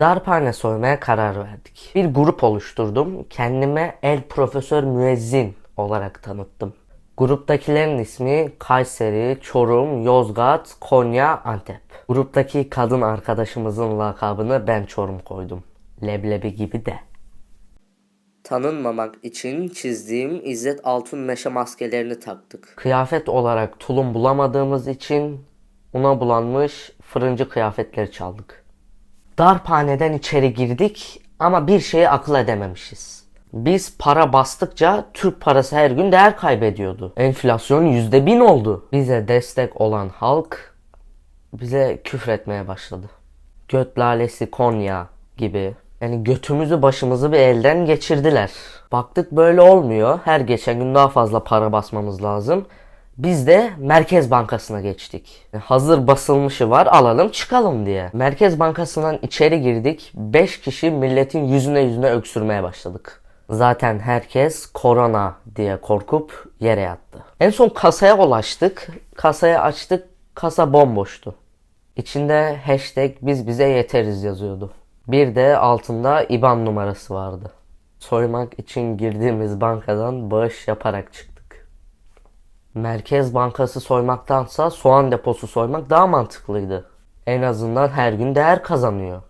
Darphane soymaya karar verdik. Bir grup oluşturdum. Kendime El Profesör Müezzin olarak tanıttım. Gruptakilerin ismi Kayseri, Çorum, Yozgat, Konya, Antep. Gruptaki kadın arkadaşımızın lakabını ben Çorum koydum. Leblebi gibi de. Tanınmamak için çizdiğim İzzet Altun meşe maskelerini taktık. Kıyafet olarak tulum bulamadığımız için una bulanmış fırıncı kıyafetleri çaldık. Darphaneden içeri girdik ama bir şeyi akıl edememişiz. Biz para bastıkça Türk parası her gün değer kaybediyordu. Enflasyon yüzde bin oldu. Bize destek olan halk bize küfretmeye başladı. Göt lalesi Konya gibi. Yani götümüzü başımızı bir elden geçirdiler. Baktık böyle olmuyor. Her geçen gün daha fazla para basmamız lazım. Biz de Merkez Bankası'na geçtik. Hazır basılmışı var alalım çıkalım diye. Merkez Bankası'ndan içeri girdik. 5 kişi milletin yüzüne yüzüne öksürmeye başladık. Zaten herkes korona diye korkup yere yattı. En son kasaya ulaştık. Kasayı açtık. Kasa bomboştu. İçinde hashtag biz bize yeteriz yazıyordu. Bir de altında IBAN numarası vardı. Soymak için girdiğimiz bankadan bağış yaparak çıktık. Merkez Bankası soymaktansa soğan deposu soymak daha mantıklıydı. En azından her gün değer kazanıyor.